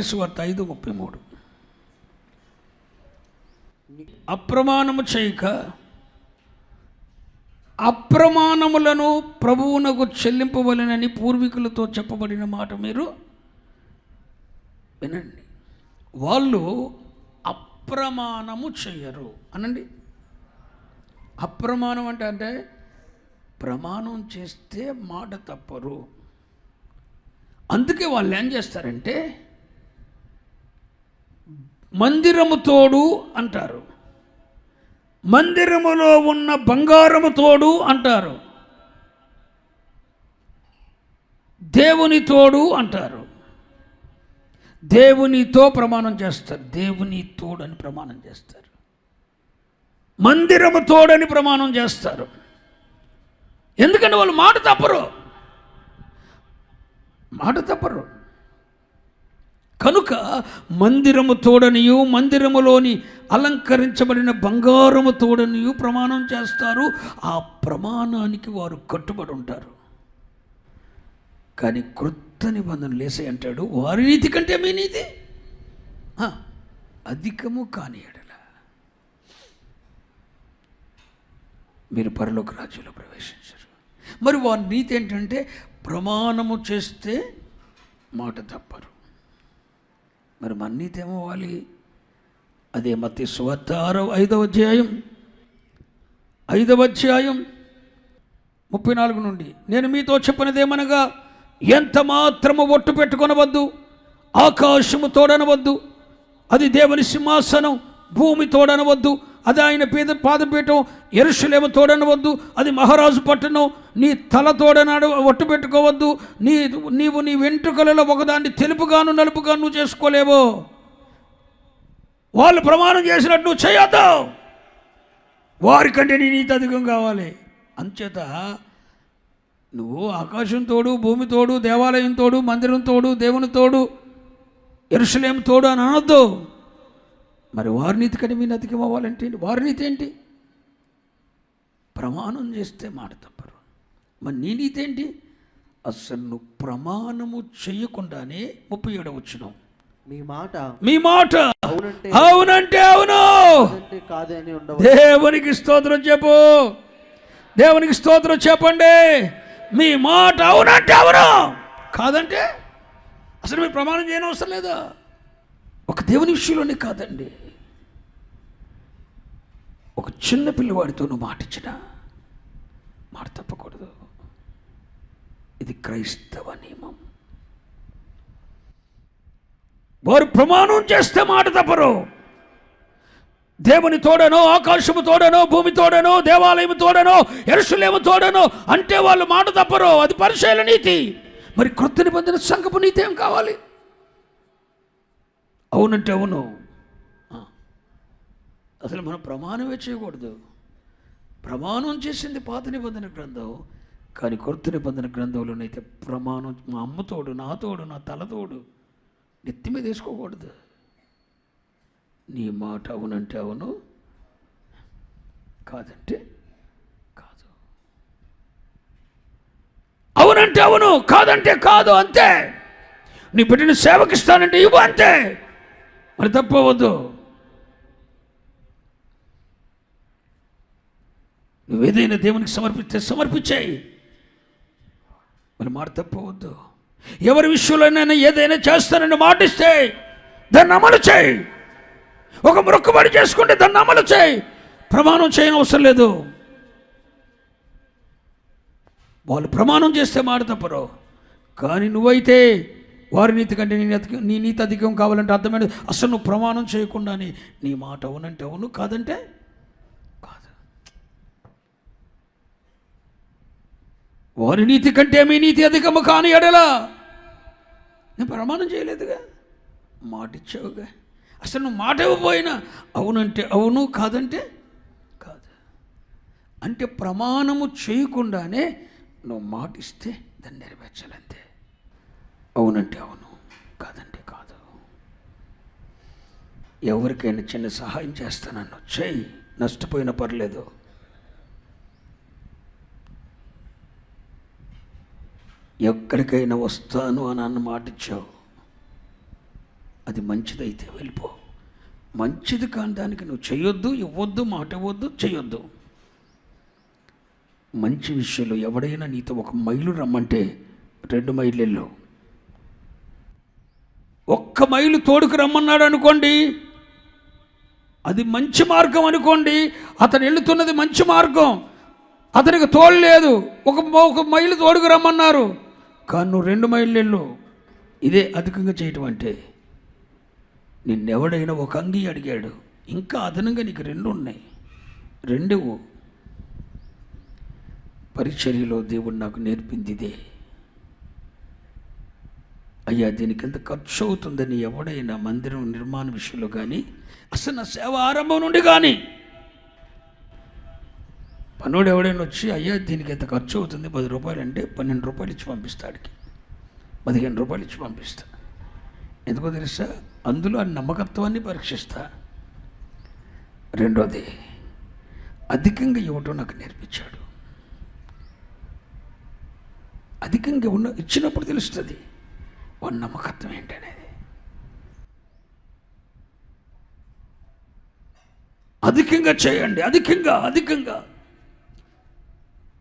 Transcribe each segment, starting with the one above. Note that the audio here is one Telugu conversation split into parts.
మత్స్యవార్త ఐదు ముప్పై మూడు. అప్రమాణము చేయక అప్రమాణములను ప్రభువునకు చెల్లింపవలెనని పూర్వీకులతో చెప్పబడిన మాట మీరు వినండి. వాళ్ళు అప్రమాణము చేయరు. అనండి. అప్రమాణం అంటే అంటే ప్రమాణం చేస్తే మాట తప్పరు. అందుకే వాళ్ళు ఏం చేస్తారంటే మందిరము తోడు అంటారు. మందిరములో ఉన్న బంగారము తోడు అంటారు. దేవుని తోడు అంటారు. దేవునితో ప్రమాణం చేస్తారు. దేవుని తోడని ప్రమాణం చేస్తారు. మందిరము తోడని ప్రమాణం చేస్తారు. ఎందుకంటే వాళ్ళు మాట తప్పరు. మాట తప్పరు. కనుక మందిరము తోడనియు మందిరములోని అలంకరించబడిన బంగారము తోడనియు ప్రమాణం చేస్తారు. ఆ ప్రమాణానికి వారు కట్టుబడి ఉంటారు. కానీ క్రొత్త నిబంధన లేసే అంటాడు. వారి నీతి కంటే మీ నీతి? అధికము కాని ఎడల. మీరు పరలోక రాజ్యంలో ప్రవేశించరు. మరి వారి నీతి ఏంటంటే ప్రమాణము చేస్తే మాట తప్పరు. మరి మన నీతి ఏమవ్వాలి అదే మత్తి స్వార్థ ఆరో ఐదవ అధ్యాయం ఐదవ అధ్యాయం ముప్పై నాలుగు నుండి. నేను మీతో చెప్పినదేమనగా ఎంత మాత్రము ఒట్టు పెట్టుకొనవద్దు ఆకాశము తోడనవద్దు అది దేవుని సింహాసనం భూమి తోడనవద్దు అది ఆయన పేద పాదపీఠం ఎరుషులేమ తోడనవద్దు అది మహారాజు పట్టణం. నీ తల తోడనాడు ఒట్టు పెట్టుకోవద్దు నీ నీవు నీ వెంట్రుకలలో ఒకదాన్ని తెలుపుగాను నలుపుగాను నువ్వు చేసుకోలేవో. వాళ్ళు ప్రమాణం చేసినట్టు నువ్వు చేయొద్దు. వారికంటే నీ నీతి అధికం కావాలి. అంచేత నువ్వు ఆకాశం తోడు భూమి తోడు దేవాలయం తోడు మందిరం తోడు దేవుని తోడు ఎరుసలేం తోడు అని అనొద్దు. మరి వారి నీతి కంటే మీ అధికం అవ్వాలంటే ఏంటి? వారి నీతి ఏంటి? ప్రమాణం చేస్తే మాట తప్పరు. మరి నీ నీతి ఏంటి? అసలు నువ్వు ప్రమాణము చేయకుండానే ముప్పై ఏడవ వచ్చినాం మీ మాట మీ మాట అవునంటే అవును. కాదని దేవునికి స్తోత్రం చెప్పు. దేవునికి స్తోత్రం చెప్పండి. మీ మాట అవునంటే అవును. కాదంటే అసలు మీరు ప్రమాణం చేయని అవసరం లేదా? ఒక దేవుని విషయంలోనే కాదండి. ఒక చిన్న పిల్లవాడితో నువ్వు మాట మాట తప్పకూడదు. ఇది క్రైస్తవ నియమం. వారు ప్రమాణం చేస్తే మాట తప్పరు. దేవుని తోడనో ఆకాశము తోడనో భూమి తోడనో దేవాలయం తోడనో ఎరుసలేము తోడనో అంటే వాళ్ళు మాట తప్పరు. అది పరిశీలన నీతి. మరి క్రొత్త నిబంధన సంఘపు నీతి ఏం కావాలి? అవునంటే అవును. అసలు మనం ప్రమాణమే చేయకూడదు. ప్రమాణం చేసింది పాత నిబంధన గ్రంథం కానీ కొత్త నిబంధన గ్రంథంలోనైతే ప్రమాణం మా అమ్మతోడు నాతోడు నా తలతోడు నెత్తి మీద వేసుకోకూడదు. నీ మాట అవునంటే అవును కాదంటే కాదు. అవునంటే అవును కాదంటే కాదు అంతే. నీ పెట్టిన సేవకిస్తానంటే ఇవ్వు అంతే. మరి తప్పవద్దు. నువ్వేదైనా దేవునికి సమర్పిస్తే సమర్పించాయి. మరి మాట తప్పవద్దు. ఎవరి విషయంలోనైనా ఏదైనా చేస్తానని మాటిస్తే దాన్ని అమలు చేయి. ఒక మొక్కుబడి చేసుకుంటే దాన్ని అమలు చేయి. ప్రమాణం చేయని అవసరం లేదు. వాళ్ళు ప్రమాణం చేస్తే మాట తప్పరు. కానీ నువ్వైతే వారి నీతి కంటే నీ నీతి నీ నీతి అధికం కావాలంటే అర్థమైనది. అసలు నువ్వు ప్రమాణం చేయకుండానే నీ మాట అవునంటే అవును కాదంటే వారి నీతి కంటే మీ నీతి అధికము కాని ఎడలా నేను ప్రమాణం చేయలేదుగా. మాట ఇచ్చావుగా అసలు నువ్వు మాట ఇవ్వబోయినా అవునంటే అవును కాదంటే కాదు. అంటే ప్రమాణము చేయకుండానే నువ్వు మాట ఇస్తే దాన్ని నెరవేర్చాలంతే. అవునంటే అవును కాదంటే కాదు. ఎవరికైనా చిన్న సహాయం చేస్తానన్ను చేయి నష్టపోయినా పర్లేదు. ఎక్కడికైనా వస్తాను అని అన్న మాట ఇచ్చావు. అది మంచిదైతే వెళ్ళిపో. మంచిది కాని దానికి నువ్వు చేయొద్దు ఇవ్వద్దు మాట ఇవ్వద్దు చేయొద్దు. మంచి విషయంలో ఎవడైనా నీతో ఒక మైలు రమ్మంటే రెండు మైళ్ళు వెళ్ళు. ఒక్క మైలు తోడుకు రమ్మన్నాడు అనుకోండి అది మంచి మార్గం అనుకోండి అతను వెళుతున్నది మంచి మార్గం అతనికి తోడు లేదు ఒక ఒక మైలు తోడుకు రమ్మన్నారు. కానీ నువ్వు రెండు మైళ్ళు ఇదే అధికంగా చేయటం అంటే నిన్నెవడైనా ఒక అంగి అడిగాడు ఇంకా అదనంగా నీకు రెండు ఉన్నాయి. రెండు పరిచర్యలో దేవుడు నాకు నేర్పింది ఇదే అయ్యా దీనికి ఎంత ఖర్చు అవుతుందని ఎవడైనా మందిరం నిర్మాణ విషయంలో కానీ అసలు నా సేవ ఆరంభం నుండి కానీ పనుడు ఎవడైనా వచ్చి అయ్యా దీనికి ఎంత ఖర్చు అవుతుంది? పది రూపాయలు అంటే పన్నెండు రూపాయలు ఇచ్చి పంపిస్తాడికి పదిహేను రూపాయలు ఇచ్చి పంపిస్తా. ఎందుకో తెలుసా? అందులో ఆ నమ్మకత్వాన్ని పరీక్షిస్తా. రెండోది అధికంగా ఇవ్వటం నాకు నేర్పించాడు. అధికంగా ఉన్న ఇచ్చినప్పుడు తెలుస్తుంది వాడి నమ్మకత్వం ఏంటనేది. అధికంగా చేయండి అధికంగా అధికంగా.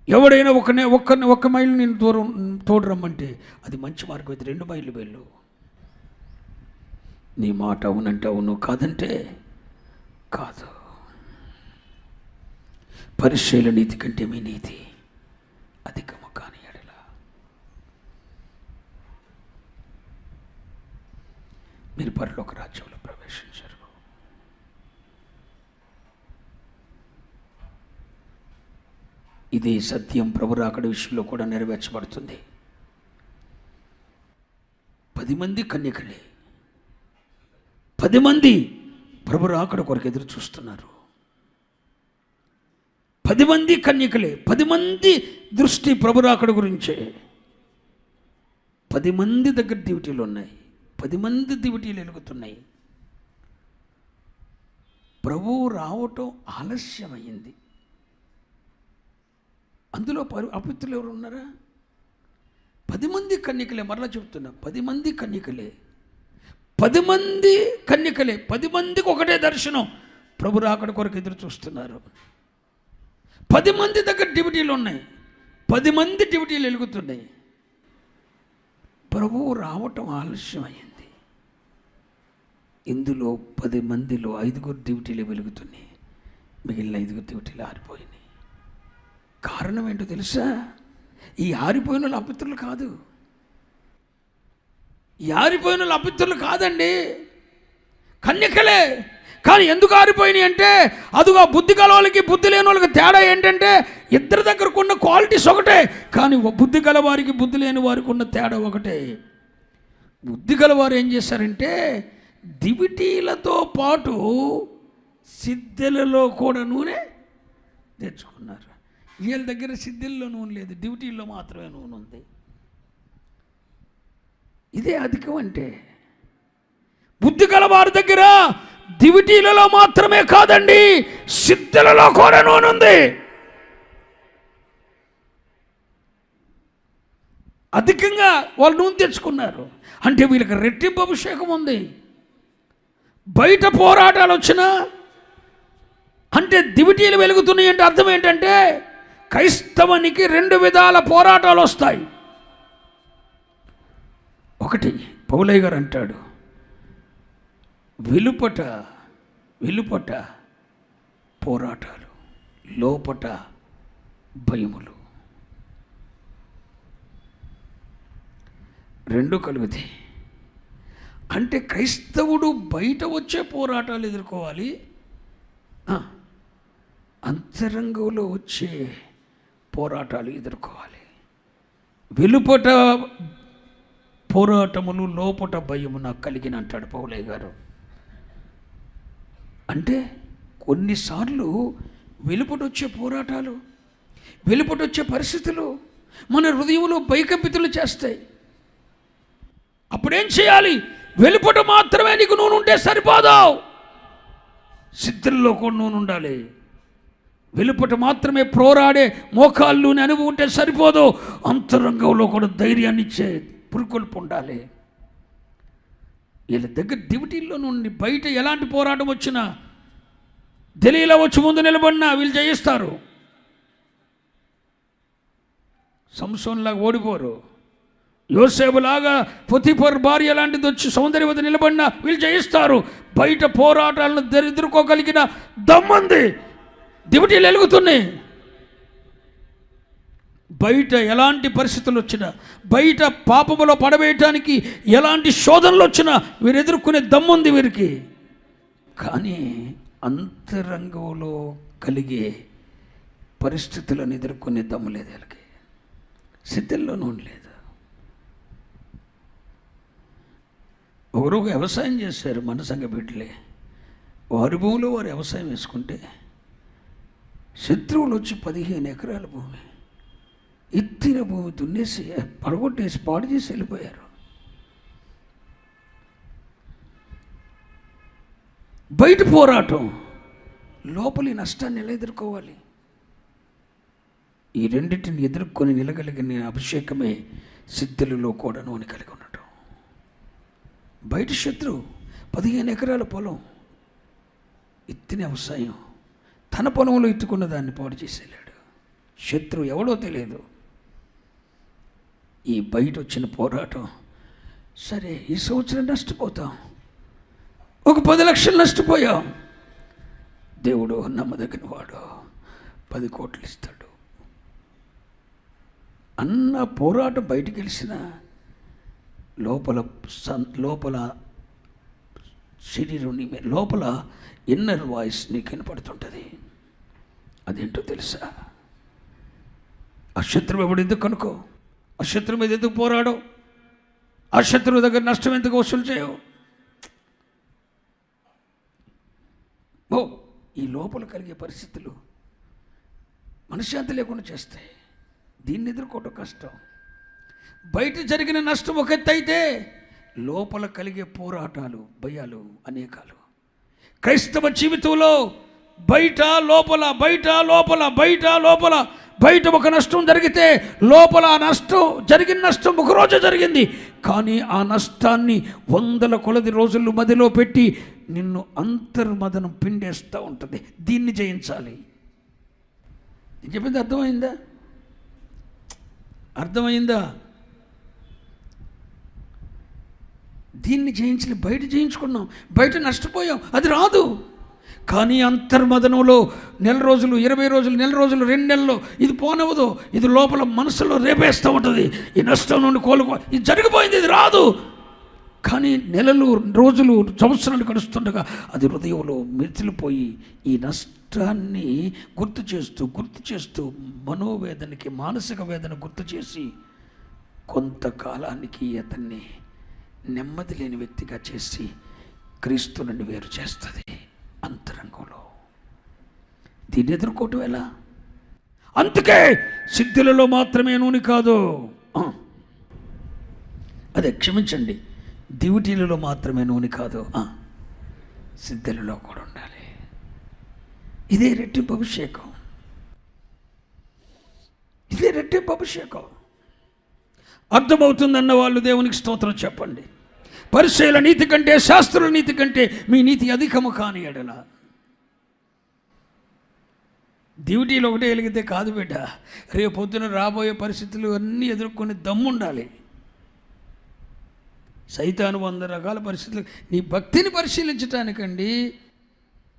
ఎవడైనా ఒకనే ఒక్క ఒక్క మైలు నేను దూరం తోడు రమ్మంటే అది మంచి మార్గం. అయితే రెండు మైళ్ళు వెళ్ళు. నీ మాట అవునంటే అవును కాదంటే కాదు. పరిశీల నీతి కంటే మీ నీతి అధికము కాని ఎడల. మీరు పరలోక రాజ్యంలో ప్రవేశించారు ఇది సత్యం ప్రభు రాకడ విషయంలో కూడా నెరవేర్చబడుతుంది. పది మంది కన్యకలే. పది మంది ప్రభు రాకడ కొరకు ఎదురు చూస్తున్నారు. పది మంది కన్యకలే. పది మంది దృష్టి ప్రభు రాకడ గురించే. పది మంది దగ్గర డ్యూటీలు ఉన్నాయి. పది మంది డ్యూటీలు వెలుగుతున్నాయి ప్రభువు రావటం ఆలస్యమైంది. అందులో పరు అపిత్రులు ఎవరు ఉన్నారా? పది మంది కన్యకలే మరలా చెప్తున్నా పది మంది కన్యకలే. పది మంది కన్యకలే పది మందికి ఒకటే దర్శనం. ప్రభు రాకడ కొరకు ఎదురు చూస్తున్నారు. పది మంది దగ్గర డ్యూటీలు ఉన్నాయి. పది మంది డ్యూటీలు వెలుగుతున్నాయి. ప్రభువు రావటం ఆలస్యమైంది ఇందులో పది మందిలో ఐదుగురు డ్యూటీలు వెలుగుతున్నాయి. మిగిలిన ఐదుగురు డ్యూటీలు ఆరిపోయినాయి. కారణం ఏంటో తెలుసా? ఈ ఆరిపోయిన వాళ్ళు అపిత్రులు కాదు. ఈ ఆరిపోయిన వాళ్ళు అపిత్రులు కాదండి. కన్యకలే కానీ ఎందుకు ఆరిపోయినాయి అంటే అదిగో బుద్ధి గల వాళ్ళకి బుద్ధి లేని వాళ్ళకి తేడా ఏంటంటే ఇద్దరి దగ్గరకు ఉన్న క్వాలిటీస్ ఒకటే కానీ బుద్ధి గల వారికి బుద్ధి లేని వారికి ఉన్న తేడా ఒకటే. బుద్ధి గలవారు ఏం చేశారంటే దివిటీలతో పాటు సిద్ధెలలో కూడా నూనె తెచ్చుకున్నారు. వీళ్ళ దగ్గర సిద్ధుల్లో నూనె లేదు డ్యూటీల్లో మాత్రమే నూనె ఉంది. ఇదే అధికం అంటే బుద్ధి గల వారి దగ్గర దివిటీలలో మాత్రమే కాదండి సిద్ధులలో కూడా నూనె ఉంది. అధికంగా వాళ్ళు నూనె తెచ్చుకున్నారు. అంటే వీళ్ళకి రెట్టింపు అభిషేకం ఉంది. బయట పోరాటాలు వచ్చినా అంటే దివిటీలు వెలుగుతున్నాయి అంటే అర్థం ఏంటంటే క్రైస్తవునికి రెండు విధాల పోరాటాలు వస్తాయి. ఒకటి పౌలయ్య గారు అంటాడు వెలుపట వెలుపట పోరాటాలు లోపట భయములు. రెండు కలుగుతాయి అంటే క్రైస్తవుడు బయట వచ్చే పోరాటాలు ఎదుర్కోవాలి. అంతరంగంలో వచ్చే పోరాటాలు ఎదుర్కోవాలి. వెలుపట పోరాటములు లోపట భయము నాకు కలిగిన అంటాడు పౌలయ్య గారు. అంటే కొన్నిసార్లు వెలుపటొచ్చే పోరాటాలు వెలుపటొచ్చే పరిస్థితులు మన హృదయంలో భయకంపితులు చేస్తాయి. అప్పుడేం చేయాలి? వెలుపట మాత్రమే నీకు నూనె ఉంటే సరిపోదావు సిద్ధుల్లో కూడా నూనె ఉండాలి. వెలుపట మాత్రమే పోరాడే మోకాళ్ళుని అనుభవం ఉంటే సరిపోదు. అంతరంగంలో కూడా ధైర్యాన్ని ఇచ్చే పురుకొల్పు ఉండాలి. వీళ్ళ దగ్గర డ్యూటీల్లో నుండి బయట ఎలాంటి పోరాటం వచ్చినా ఢిల్లీలో వచ్చి ముందు నిలబడినా వీళ్ళు జయిస్తారు. సంసోన్లాగా ఓడిపోరు. యోసేపులాగా పొతిపర్ భార్య లాంటిది వచ్చి సౌందర్యవతి నిలబడినా వీళ్ళు జయిస్తారు. బయట పోరాటాలను ఎదుర్కోగలిగిన దమ్మంది దివిటీలు వెలుగుతున్నాయి బయట ఎలాంటి పరిస్థితులు వచ్చినా బయట పాపములో పడవేయటానికి ఎలాంటి శోధనలు వచ్చినా వీరు ఎదుర్కొనే దమ్ముంది వీరికి. కానీ అంతరంగంలో కలిగే పరిస్థితులను ఎదుర్కొనే దమ్ము లేదు వీళ్ళకి. సిద్ధంలోనూ లేదు ఒకరు వ్యవసాయం చేశారు మన సంఘ బిడ్డలే. వారి భూమిలో వారు వ్యవసాయం వేసుకుంటే శత్రువులు వచ్చి పదిహేను ఎకరాల భూమి ఎత్తిన భూమి దున్నేసి పడగొట్టేసి పాడు చేసి వెళ్ళిపోయారు. బయట పోరాటం లోపలి నష్టాన్ని ఎలా ఎదుర్కోవాలి? ఈ రెండింటిని ఎదుర్కొని నిలగలిగిన అభిషేకమే సిద్ధులలో కూడా నూనె కలిగి ఉండటం. బయట శత్రువు పదిహేను ఎకరాల పొలం ఎత్తిన వ్యవసాయం తన పొలంలో ఎత్తుకున్న దాన్ని పాడు చేసేలాడు. శత్రువు ఎవడో తెలియదు. ఈ బయట వచ్చిన పోరాటం సరే ఈ సంవత్సరం నష్టపోతాం. ఒక పది లక్షలు నష్టపోయాం. దేవుడు నమ్మదగిన వాడు పది కోట్లు ఇస్తాడు. అన్న పోరాటం బయటికి గెలిచిన లోపల సన్ లోపల శరీరం నీ లోపల ఇన్నర్ వాయిస్ నీకు వినపడుతుంటుంది. అదేంటో తెలుసా? ఆ శత్రువు ఎవడు ఎందుకు కనుకో? ఆ శత్రువు మీద ఎందుకు పోరాడో? ఆ శత్రువు దగ్గర నష్టం ఎందుకు వసూలు చేయవు? ఓ ఈ లోపల కలిగే పరిస్థితులు మనశ్శాంతి లేకుండా చేస్తాయి. దీన్ని ఎదుర్కోవటం కష్టం. బయట జరిగిన నష్టం ఒక ఎత్తు అయితే లోపల కలిగే పోరాటాలు భయాలు అనేకాలు. క్రైస్తవ జీవితంలో బయట లోపల బయట లోపల బయట లోపల బయట ఒక నష్టం జరిగితే లోపల ఆ నష్టం జరిగిన నష్టం ఒక రోజు జరిగింది. కానీ ఆ నష్టాన్ని వందల కొలది రోజులు మదిలో పెట్టి నిన్ను అంతర్మదనం పిండేస్తూ ఉంటుంది. దీన్ని జయించాలి. నేను చెప్పింది అర్థమైందా? అర్థమైందా? దీన్ని జయించి బయట జయించుకున్నాం బయట నష్టపోయాం అది రాదు. కానీ అంతర్మదనంలో నెల రోజులు ఇరవై రోజులు నెల రోజులు రెండు నెలలు ఇది పోనవదు ఇది లోపల మనసులో రేపేస్తూ ఉంటుంది. ఈ నష్టం నుండి కోలుకో ఇది జరిగిపోయింది ఇది రాదు. కానీ నెలలు రోజులు సంవత్సరాలు గడుస్తుండగా అది హృదయంలో మిర్చిలిపోయి ఈ నష్టాన్ని గుర్తు చేస్తూ గుర్తు చేస్తూ మనోవేదనకి మానసిక వేదన గుర్తు చేసి కొంతకాలానికి అతన్ని నెమ్మది లేని వ్యక్తిగా చేసి క్రీస్తు నుండి వేరు చేస్తుంది అంతరంగంలో. దీన్ని ఎదుర్కోవటం ఎలా? అందుకే సిద్ధులలో మాత్రమే నూనె కాదు. అదే క్షమించండి. దివిటీలలో మాత్రమే నూనె కాదు. సిద్ధులలో కూడా ఉండాలి. ఇదే రెట్టింపు అభిషేకం. ఇదే రెట్టింపు అభిషేకం. అర్థమవుతుందన్న వాళ్ళు దేవునికి స్తోత్రం చెప్పండి. పరిశీల నీతి కంటే శాస్త్రుల నీతి కంటే మీ నీతి అధికము కాని ఎడల. డ్యూటీలు ఒకటే వెలిగితే కాదు బిడ్డ. రేపు పొద్దున రాబోయే పరిస్థితులు అన్నీ ఎదుర్కొని దమ్ముండాలి. సైతాను వంద రకాల పరిస్థితులు. నీ భక్తిని పరిశీలించటానికండి.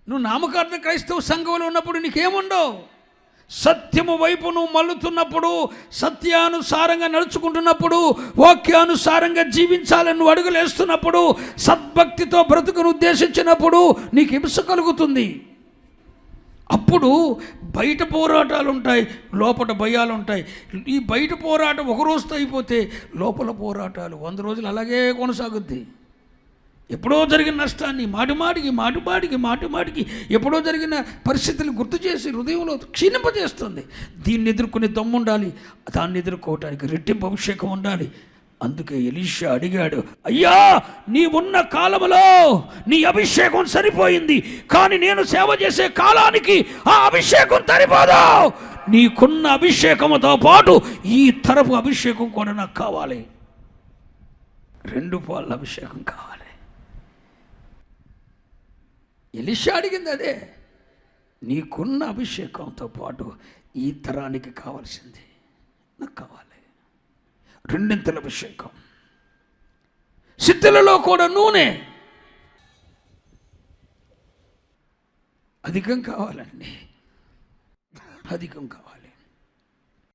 నువ్వు నామకార్థ క్రైస్తవ సంఘంలో ఉన్నప్పుడు నీకేముండవు? సత్యము వైపు నువ్వు మల్లుతున్నప్పుడు సత్యానుసారంగా నడుచుకుంటున్నప్పుడు వాక్యానుసారంగా జీవించాలని నువ్వు అడుగులేస్తున్నప్పుడు సద్భక్తితో బ్రతుకును ఉద్దేశించినప్పుడు నీకు హింస కలుగుతుంది. అప్పుడు బయట పోరాటాలు ఉంటాయి లోపల భయాలు ఉంటాయి ఈ బయట పోరాటం ఒక రోజుతో అయిపోతే లోపల పోరాటాలు వంద రోజులు అలాగే కొనసాగుద్ది. ఎప్పుడో జరిగిన నష్టాన్ని మాటిమాటికి మాటిమాటికి మాటిమాటికి ఎప్పుడో జరిగిన పరిస్థితులు గుర్తు చేసి హృదయంలో క్షీణింపజేస్తుంది. దీన్ని ఎదుర్కొనే దమ్ము ఉండాలి దాన్ని ఎదుర్కోవటానికి రెట్టింపు అభిషేకం ఉండాలి. అందుకే ఎలీషా అడిగాడు అయ్యా నీ ఉన్న కాలంలో నీ అభిషేకం సరిపోయింది కానీ నేను సేవ చేసే కాలానికి ఆ అభిషేకం సరిపోదు నీకున్న అభిషేకముతో పాటు ఈ తరపు అభిషేకం కూడా నాకు కావాలి. రెండు పాళ్ళ అభిషేకం కావాలి. ఎలిషా అడిగింది అదే నీకున్న అభిషేకంతో పాటు ఈ తరానికి కావాల్సింది నాకు కావాలి. రెండింతల అభిషేకం. సిద్ధులలో కూడా నూనె. అధికం కావాలండి. అధికం కావాలి.